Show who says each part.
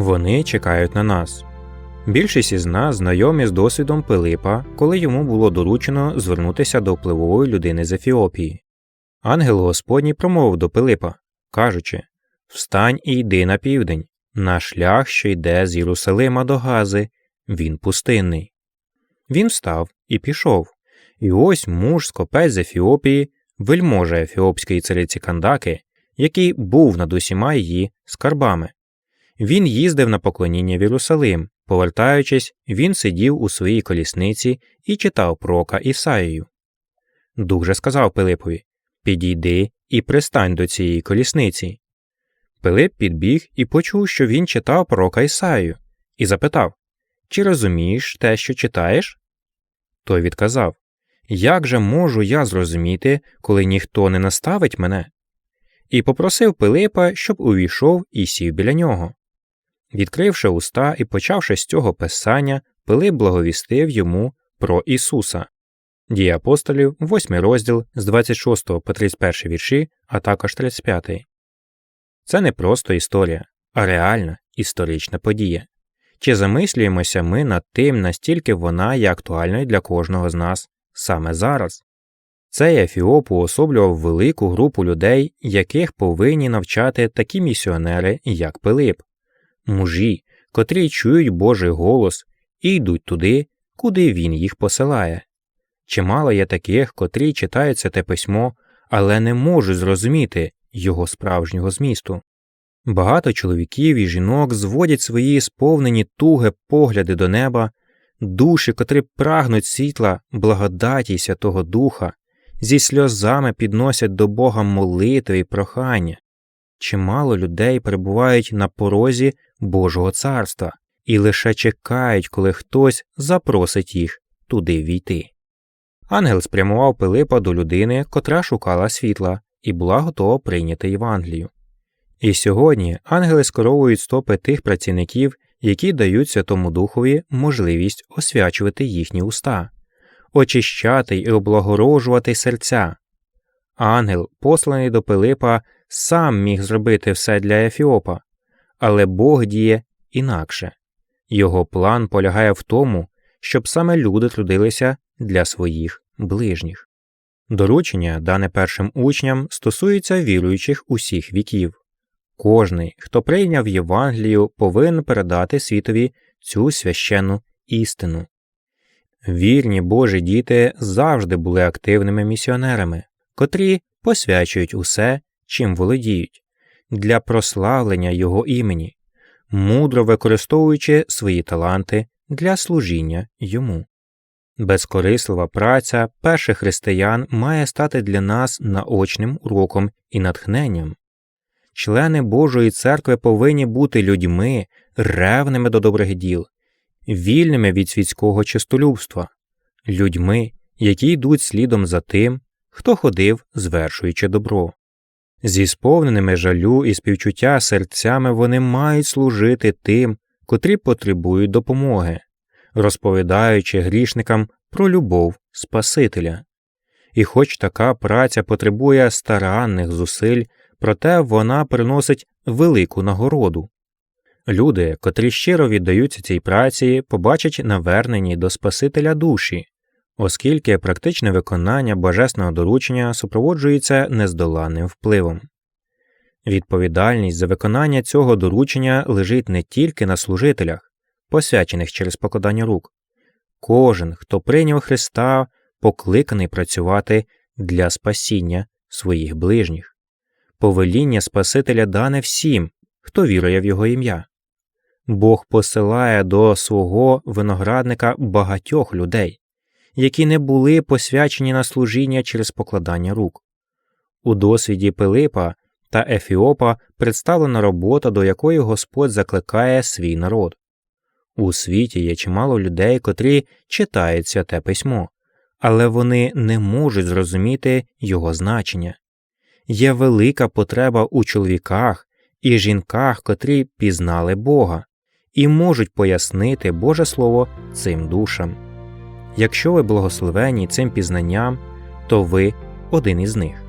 Speaker 1: Вони чекають на нас. Більшість із нас знайомі з досвідом Пилипа, коли йому було доручено звернутися до впливової людини з Ефіопії. Ангел Господній промовив до Пилипа, кажучи Встань і йди на південь, на шлях, що йде з Єрусалима до Гази, він пустинний. Він встав і пішов. І ось муж скопець з Ефіопії, вельможа ефіопської цариці Кандаки, який був над усіма її скарбами. Він їздив на поклоніння в Єрусалим. Повертаючись, він сидів у своїй колісниці і читав пророка Ісаїю. Дух же сказав Пилипові Підійди і пристань до цієї колісниці. Пилип підбіг і почув, що він читав пророка Ісаїю, і запитав Чи розумієш те, що читаєш? Той відказав Як же можу я зрозуміти, коли ніхто не наставить мене? І попросив Пилипа, щоб увійшов і сів біля нього. Відкривши уста і почавши з цього писання, Пилип благовістив йому про Ісуса. Дії апостолів, 8 розділ з 26 по 31 вірші, а також 35. Це не просто історія, а реальна історична подія. Чи замислюємося ми над тим, настільки вона є актуальною для кожного з нас саме зараз? Цей Ефіоп уособлював велику групу людей, яких повинні навчати такі місіонери, як Пилип, мужі, котрі чують Божий голос і йдуть туди, куди він їх посилає. Чимало є таких, котрі читають те письмо, але не можуть зрозуміти його справжнього змісту. Багато чоловіків і жінок зводять свої сповнені туги погляди до неба, душі, котрі прагнуть світла, благодаті Святого Духа, зі сльозами підносять до Бога молитви і прохання. Чимало людей перебувають на порозі Божого царства і лише чекають, коли хтось запросить їх туди війти. Ангел спрямував Пилипа до людини, котра шукала світла, і була готова прийняти Євангелію. І сьогодні ангели скоровують стопи тих працівників, які дають Святому Духові можливість освячувати їхні уста, очищати й облагорожувати серця. Ангел, посланий до Пилипа, сам міг зробити все для Ефіопа, але Бог діє інакше. Його план полягає в тому, щоб саме люди трудилися для своїх ближніх. Доручення, дане першим учням, стосується віруючих усіх віків. Кожний, хто прийняв Євангелію, повинен передати світові цю священну істину. Вірні Божі діти завжди були активними місіонерами, котрі посвячують усе, чим володіють, для прославлення Його імені, мудро використовуючи свої таланти для служіння йому. Безкорислива праця перших християн має стати для нас наочним уроком і натхненням. Члени Божої церкви повинні бути людьми, ревними до добрих діл, вільними від світського чистолюбства, людьми, які йдуть слідом за тим, хто ходив, звершуючи добро. Зі сповненими жалю і співчуття серцями вони мають служити тим, котрі потребують допомоги, розповідаючи грішникам про любов Спасителя. І хоч така праця потребує старанних зусиль, проте вона приносить велику нагороду. Люди, котрі щиро віддаються цій праці, побачать навернені до Спасителя душі, оскільки практичне виконання божественного доручення супроводжується нездоланним впливом. Відповідальність за виконання цього доручення лежить не тільки на служителях, посвячених через покладання рук. Кожен, хто прийняв Христа, покликаний працювати для спасіння своїх ближніх. Повеління Спасителя дане всім, хто вірує в Його ім'я. Бог посилає до свого виноградника багатьох людей, які не були посвячені на служіння через покладання рук. У досвіді Пилипа та Ефіопа представлена робота, до якої Господь закликає свій народ. У світі є чимало людей, котрі читають святе письмо, але вони не можуть зрозуміти його значення. Є велика потреба у чоловіках і жінках, котрі пізнали Бога, і можуть пояснити Боже Слово цим душам. Якщо ви благословені цим пізнанням, то ви один із них.